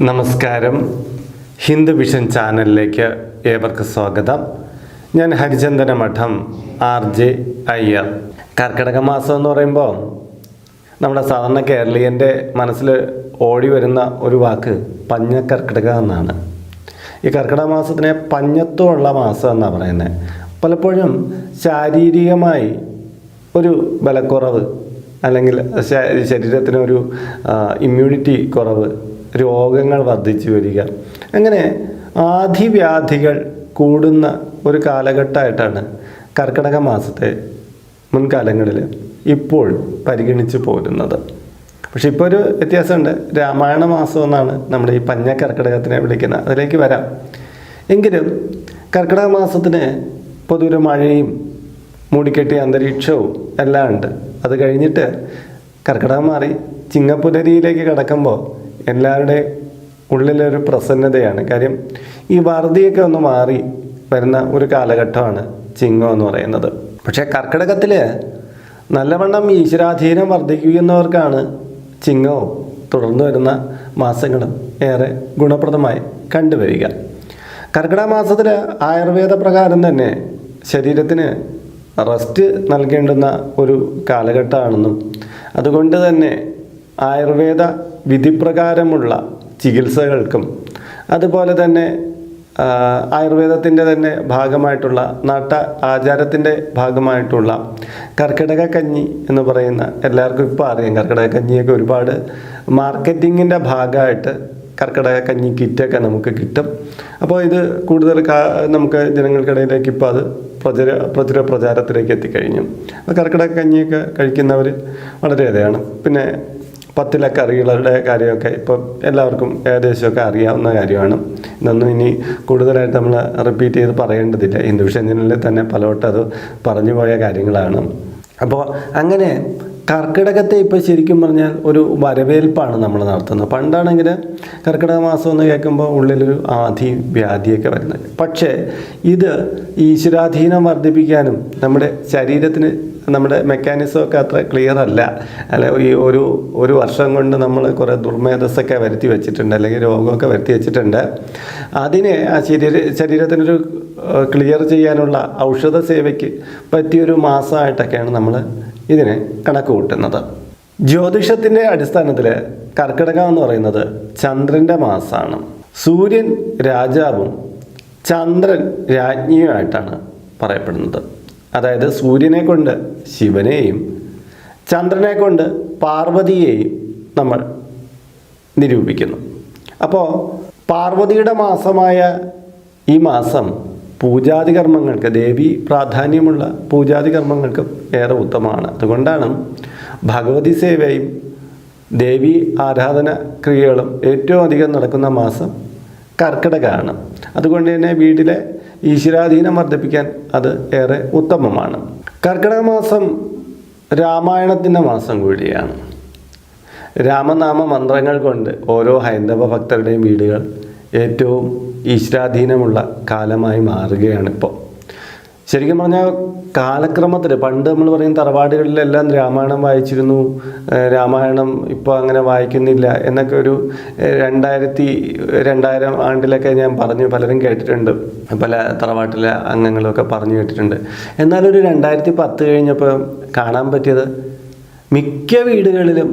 നമസ്കാരം. ഹിന്ദു വിഷൻ ചാനലിലേക്ക് ഏവർക്ക് സ്വാഗതം. ഞാൻ ഹരിചന്ദന മഠം ആർ ജെ അയ്യർ. കർക്കിടക മാസം എന്ന് പറയുമ്പോൾ നമ്മുടെ സാധാരണ കേരളീയന്റെ മനസ്സിൽ ഓടി വരുന്ന ഒരു വാക്ക് പഞ്ഞ കർക്കിടക എന്നാണ്. ഈ കർക്കിടക മാസത്തിനെ പഞ്ഞത്വമുള്ള മാസം എന്നാണ് പറയുന്നത്. പലപ്പോഴും ശാരീരികമായി ഒരു ബലക്കുറവ് അല്ലെങ്കിൽ ശരീരത്തിന് ശരീരത്തിനൊരു ഇമ്മ്യൂണിറ്റി കുറവ് രോഗങ്ങൾ വർദ്ധിച്ചു വരിക. അങ്ങനെ ആധിവ്യാധികൾ കൂടുന്ന ഒരു കാലഘട്ടമായിട്ടാണ് കർക്കിടക മാസത്തെ മുൻകാലങ്ങളിൽ ഇപ്പോൾ പരിഗണിച്ചു പോരുന്നത്. പക്ഷെ ഇപ്പോൾ ഒരു വ്യത്യാസമുണ്ട്. രാമായണ മാസം എന്നാണ് നമ്മുടെ ഈ പഞ്ഞ കർക്കിടകത്തിനെ വിളിക്കുന്നത്. അതിലേക്ക് വരാം. എങ്കിലും കർക്കിടക മാസത്തിന് പൊതുവെ മഴയും മൂടിക്കെട്ടിയ അന്തരീക്ഷവും എല്ലാം ഉണ്ട്. അത് കഴിഞ്ഞിട്ട് കർക്കിടകം മാറി ചിങ്ങപ്പുലരിയിലേക്ക് കടക്കുമ്പോൾ എല്ലാവരുടെയും ഉള്ളിലൊരു പ്രസന്നതയാണ്. കാര്യം ഈ വറുതിയൊക്കെ ഒന്ന് മാറി വരുന്ന ഒരു കാലഘട്ടമാണ് ചിങ്ങം എന്ന് പറയുന്നത്. പക്ഷേ കർക്കിടകത്തിൽ നല്ലവണ്ണം ഈശ്വരാധീനം വർദ്ധിക്കുന്നവർക്കാണ് ചിങ്ങവും തുടർന്ന് വരുന്ന മാസങ്ങളും ഏറെ ഗുണപ്രദമായി കണ്ടുവരിക. കർക്കിടക മാസത്തിൽ ആയുർവേദ പ്രകാരം തന്നെ ശരീരത്തിന് റെസ്റ്റ് നൽകേണ്ടുന്ന ഒരു കാലഘട്ടമാണെന്നും അതുകൊണ്ട് തന്നെ ആയുർവേദ വിധിപ്രകാരമുള്ള ചികിത്സകൾക്കും അതുപോലെ തന്നെ ആയുർവേദത്തിന്റെ തന്നെ ഭാഗമായിട്ടുള്ള നാട്ട ആചാരത്തിന്റെ ഭാഗമായിട്ടുള്ള കർക്കിടക കഞ്ഞി എന്ന് പറയുന്ന എല്ലാവർക്കും ഇപ്പോൾ അറിയാം. കർക്കിടക കഞ്ഞിയൊക്കെ ഒരുപാട് മാർക്കറ്റിങ്ങിന്റെ ഭാഗമായിട്ട് കർക്കിടക കഞ്ഞി കിറ്റൊക്കെ നമുക്ക് കിട്ടും. അപ്പോൾ ഇത് കൂടുതൽ നമുക്ക് ജനങ്ങൾക്കിടയിലേക്ക് ഇപ്പോൾ അത് പ്രചര പ്രചുര പ്രചാരത്തിലേക്ക് എത്തിക്കഴിഞ്ഞു. അപ്പോൾ കർക്കിടക കഞ്ഞിയൊക്കെ കഴിക്കുന്നവർ വളരെയധികമാണ്. പിന്നെ പത്തിലെ കറികളുടെ കാര്യമൊക്കെ ഇപ്പം എല്ലാവർക്കും ഏകദേശമൊക്കെ അറിയാവുന്ന കാര്യമാണ്. ഇതൊന്നും ഇനി കൂടുതലായിട്ട് നമ്മൾ റിപ്പീറ്റ് ചെയ്ത് പറയേണ്ടതില്ല. ഹിന്ദു വിഷയങ്ങളിൽ തന്നെ പലവട്ടം അത് പറഞ്ഞു പോയ കാര്യങ്ങളാണ്. അപ്പോൾ അങ്ങനെ കർക്കിടകത്തെ ഇപ്പോൾ ശരിക്കും പറഞ്ഞാൽ ഒരു വരവേൽപ്പാണ് നമ്മൾ നടത്തുന്നത്. പണ്ടാണെങ്കിൽ കർക്കിടക മാസം എന്ന് കേൾക്കുമ്പോൾ ഉള്ളിലൊരു ആധി വ്യാധിയൊക്കെ വരുന്നത്. പക്ഷേ ഇത് ഈശ്വരാധീനം വർദ്ധിപ്പിക്കാനും നമ്മുടെ ശരീരത്തിന് നമ്മുടെ മെക്കാനിസം ഒക്കെ അത്ര ക്ലിയർ അല്ല. അല്ല ഈ ഒരു ഒരു വർഷം കൊണ്ട് നമ്മൾ കുറേ ദുർമേധസ്സൊക്കെ വരുത്തി വെച്ചിട്ടുണ്ട് അല്ലെങ്കിൽ രോഗമൊക്കെ വരുത്തി വെച്ചിട്ടുണ്ട്. അതിനെ ആ ശരീര ശരീരത്തിനൊരു ക്ലിയർ ചെയ്യാനുള്ള ഔഷധ സേവയ്ക്ക് പറ്റിയൊരു മാസമായിട്ടൊക്കെയാണ് നമ്മൾ ഇതിനെ കണക്ക് കൂട്ടുന്നത്. ജ്യോതിഷത്തിന്റെ അടിസ്ഥാനത്തിൽ കർക്കിടകം എന്ന് പറയുന്നത് ചന്ദ്രന്റെ മാസമാണ്. സൂര്യൻ രാജാവും ചന്ദ്രൻ രാജ്ഞിയുമായിട്ടാണ് പറയപ്പെടുന്നത്. അതായത് സൂര്യനെ കൊണ്ട് ശിവനെയും ചന്ദ്രനെ കൊണ്ട് പാർവതിയെയും നമ്മൾ നിരൂപിക്കുന്നു. അപ്പോൾ പാർവതിയുടെ മാസമായ ഈ മാസം പൂജാതി കർമ്മങ്ങൾക്ക് ദേവി പ്രാധാന്യമുള്ള പൂജാതി കർമ്മങ്ങൾക്ക് ഏറെ ഉത്തമമാണ്. അതുകൊണ്ടാണ് ഭഗവതി സേവയും ദേവി ആരാധന ക്രിയകളും ഏറ്റവും അധികം നടക്കുന്ന മാസം കർക്കിടകമാണ്. അതുകൊണ്ട് തന്നെ വീട്ടിലെ ഈശ്വരാധീനം വർദ്ധിപ്പിക്കാൻ അത് ഏറെ ഉത്തമമാണ്. കർക്കിടക മാസം രാമായണത്തിന്റെ മാസം കൂടിയാണ്. രാമനാമ മന്ത്രങ്ങൾ കൊണ്ട് ഓരോ ഹൈന്ദവ ഭക്തരുടെയും വീടുകൾ ഏറ്റവും ഈശ്വരാധീനമുള്ള കാലമായി മാറുകയാണിപ്പോൾ ശരിക്കും പറഞ്ഞാൽ കാലക്രമത്തിൽ പണ്ട് നമ്മൾ പറയും തറവാടുകളിലെല്ലാം രാമായണം വായിച്ചിരുന്നു. രാമായണം ഇപ്പോൾ അങ്ങനെ വായിക്കുന്നില്ല എന്നൊക്കെ ഒരു രണ്ടായിരത്തി രണ്ടായിരം ആണ്ടിലൊക്കെ ഞാൻ പറഞ്ഞു പലരും കേട്ടിട്ടുണ്ട്. പല തറവാട്ടിലെ അംഗങ്ങളൊക്കെ പറഞ്ഞു കേട്ടിട്ടുണ്ട്. എന്നാലൊരു രണ്ടായിരത്തി പത്ത് കഴിഞ്ഞപ്പോൾ കാണാൻ പറ്റിയത് മിക്ക വീടുകളിലും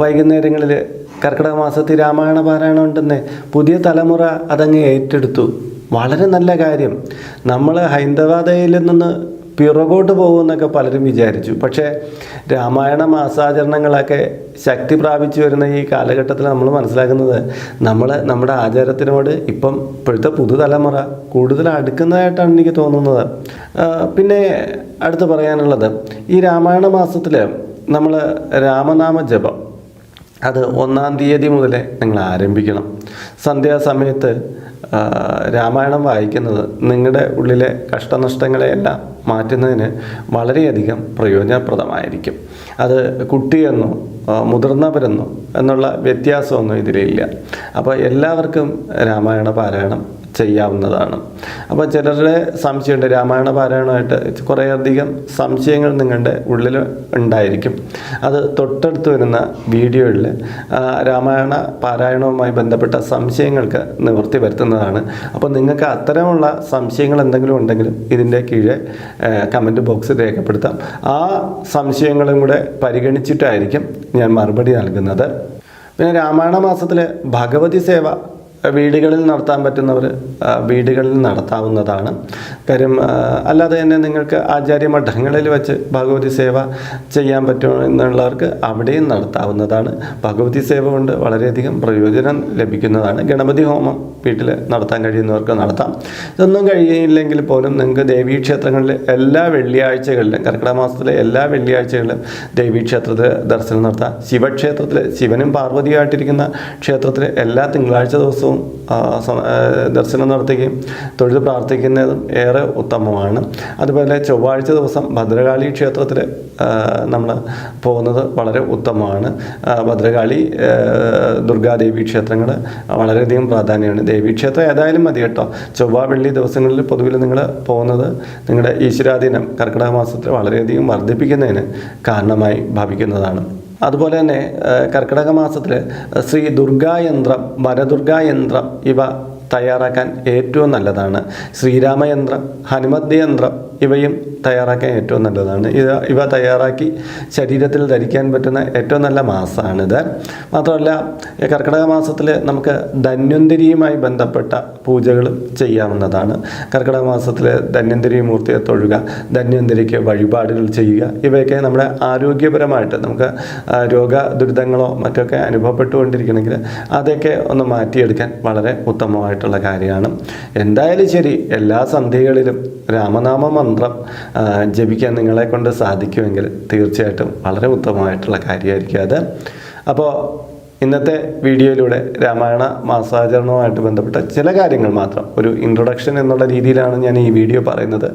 വൈകുന്നേരങ്ങളിൽ കർക്കിടക മാസത്തിൽ രാമായണ പാരായണം ഉണ്ടെന്നേ പുതിയ തലമുറ അതങ്ങ് ഏറ്റെടുത്തു. വളരെ നല്ല കാര്യം. നമ്മൾ ഹൈന്ദവാദയിൽ നിന്ന് പിറകോട്ട് പോകുമെന്നൊക്കെ പലരും വിചാരിച്ചു. പക്ഷേ രാമായണ മാസാചരണങ്ങളൊക്കെ ശക്തി പ്രാപിച്ചു വരുന്ന ഈ കാലഘട്ടത്തിൽ നമ്മൾ മനസ്സിലാക്കുന്നത് നമ്മൾ നമ്മുടെ ആചാരത്തിനോട് ഇപ്പം ഇപ്പോഴത്തെ പുതുതലമുറ കൂടുതൽ അടുക്കുന്നതായിട്ടാണ് എനിക്ക് തോന്നുന്നത്. പിന്നെ അടുത്ത് പറയാനുള്ളത് ഈ രാമായണ മാസത്തിൽ നമ്മൾ രാമനാമ ജപം അത് ഒന്നാം തീയതി മുതലേ നിങ്ങൾ ആരംഭിക്കണം. സന്ധ്യാസമയത്ത് രാമായണം വായിക്കുന്നത് നിങ്ങളുടെ ഉള്ളിലെ കഷ്ടനഷ്ടങ്ങളെയെല്ലാം മാറ്റുന്നതിന് വളരെയധികം പ്രയോജനപ്രദമായിരിക്കും. അത് കുട്ടിയെന്നോ മുതിർന്നവരെന്നോ എന്നുള്ള വ്യത്യാസമൊന്നും ഇതിലില്ല. അപ്പോൾ എല്ലാവർക്കും രാമായണ പാരായണം ചെയ്യാവുന്നതാണ്. അപ്പോൾ ചിലരുടെ സംശയമുണ്ട്. രാമായണ പാരായണമായിട്ട് കുറേയധികം സംശയങ്ങൾ നിങ്ങളുടെ ഉള്ളിൽ ഉണ്ടായിരിക്കും. അത് തൊട്ടടുത്ത് വരുന്ന വീഡിയോയിൽ രാമായണ പാരായണവുമായി ബന്ധപ്പെട്ട സംശയങ്ങൾക്ക് നിവൃത്തി വരുത്തുന്നതാണ്. അപ്പോൾ നിങ്ങൾക്ക് അത്തരമുള്ള സംശയങ്ങൾ എന്തെങ്കിലും ഉണ്ടെങ്കിലും ഇതിന്റെ കീഴെ കമന്റ് ബോക്സിൽ രേഖപ്പെടുത്താം. ആ സംശയങ്ങളും കൂടെ പരിഗണിച്ചിട്ടായിരിക്കും ഞാൻ മറുപടി നൽകുന്നത്. പിന്നെ രാമായണ മാസത്തിലെ ഭഗവതി സേവ വീടുകളിൽ നടത്താൻ പറ്റുന്നവർ വീടുകളിൽ നടത്താവുന്നതാണ്. കാര്യം അല്ലാതെ തന്നെ നിങ്ങൾക്ക് ആചാര്യ മഠങ്ങളിൽ വെച്ച് ഭഗവതി സേവ ചെയ്യാൻ പറ്റുമെന്നുള്ളവർക്ക് അവിടെയും നടത്താവുന്നതാണ്. ഭഗവതി സേവ കൊണ്ട് വളരെയധികം പ്രയോജനം ലഭിക്കുന്നതാണ്. ഗണപതി ഹോമം വീട്ടിൽ നടത്താൻ കഴിയുന്നവർക്ക് നടത്താം. ഇതൊന്നും കഴിയില്ലെങ്കിൽ പോലും നിങ്ങൾക്ക് ദേവീക്ഷേത്രങ്ങളിൽ എല്ലാ വെള്ളിയാഴ്ചകളിലും കർക്കിടക മാസത്തിലെ എല്ലാ വെള്ളിയാഴ്ചകളിലും ദേവീക്ഷേത്രത്തിൽ ദർശനം നടത്താം. ശിവക്ഷേത്രത്തിൽ ശിവനും പാർവതിയായിട്ടിരിക്കുന്ന ക്ഷേത്രത്തിൽ എല്ലാ തിങ്കളാഴ്ച ദിവസവും സ- ദർശനം നടത്തുകയും തൊഴുത് പ്രാർത്ഥിക്കുന്നതും ഏറെ ഉത്തമമാണ്. അതുപോലെ ചൊവ്വാഴ്ച ദിവസം ഭദ്രകാളി ക്ഷേത്രത്തിൽ നമ്മൾ പോകുന്നത് വളരെ ഉത്തമമാണ്. ഭദ്രകാളി ദുർഗാദേവി ക്ഷേത്രങ്ങൾ വളരെയധികം പ്രാധാന്യമാണ്. ദേവീക്ഷേത്രം ഏതായാലും മതി കേട്ടോ. ചൊവ്വ വെള്ളി ദിവസങ്ങളിൽ പൊതുവിൽ നിങ്ങൾ പോകുന്നത് നിങ്ങളുടെ ഈശ്വരാധീനം കർക്കിടക മാസത്തിൽ വളരെയധികം വർദ്ധിപ്പിക്കുന്നതിന് കാരണമായി ഭവിക്കുന്നതാണ്. അതുപോലെ തന്നെ കർക്കിടക മാസത്തിൽ ശ്രീ ദുർഗായന്ത്രം വരദുർഗായന്ത്രം ഇവ തയ്യാറാക്കാൻ ഏറ്റവും നല്ലതാണ്. ശ്രീരാമയന്ത്രം ഹനുമത് യന്ത്രം ഇവയും തയ്യാറാക്കാൻ ഏറ്റവും നല്ലതാണ്. ഇത് ഇവ തയ്യാറാക്കി ശരീരത്തിൽ ധരിക്കാൻ പറ്റുന്ന ഏറ്റവും നല്ല മാസമാണിത് മാത്രമല്ല കർക്കിടക മാസത്തിൽ നമുക്ക് ധന്വന്തരിയുമായി ബന്ധപ്പെട്ട പൂജകളും ചെയ്യാവുന്നതാണ്. കർക്കിടക മാസത്തിൽ ധന്വന്തരി മൂർത്തിയെ തൊഴുക ധന്വന്തരിക്ക് വഴിപാടുകൾ ചെയ്യുക ഇവയൊക്കെ നമ്മുടെ ആരോഗ്യപരമായിട്ട് നമുക്ക് രോഗ ദുരിതങ്ങളോ മറ്റൊക്കെ അനുഭവപ്പെട്ടുകൊണ്ടിരിക്കണമെങ്കിൽ അതൊക്കെ ഒന്ന് മാറ്റിയെടുക്കാൻ വളരെ ഉത്തമമായിട്ടുള്ള കാര്യമാണ്. എന്തായാലും ശരി എല്ലാ സന്ധ്യകളിലും രാമനാമ മന്ത്രം ജപിക്കാൻ നിങ്ങളെ കൊണ്ട് സാധിക്കുമെങ്കിൽ തീർച്ചയായിട്ടും വളരെ ഉത്തമമായിട്ടുള്ള കാര്യമായിരിക്കും അത്. അപ്പോൾ ഇന്നത്തെ വീഡിയോയിലൂടെ രാമായണ മാസാചരണവുമായിട്ട് ബന്ധപ്പെട്ട ചില കാര്യങ്ങൾ മാത്രം ഒരു ഇൻട്രൊഡക്ഷൻ എന്നുള്ള രീതിയിലാണ് ഞാൻ ഈ വീഡിയോ പറയുന്നത്.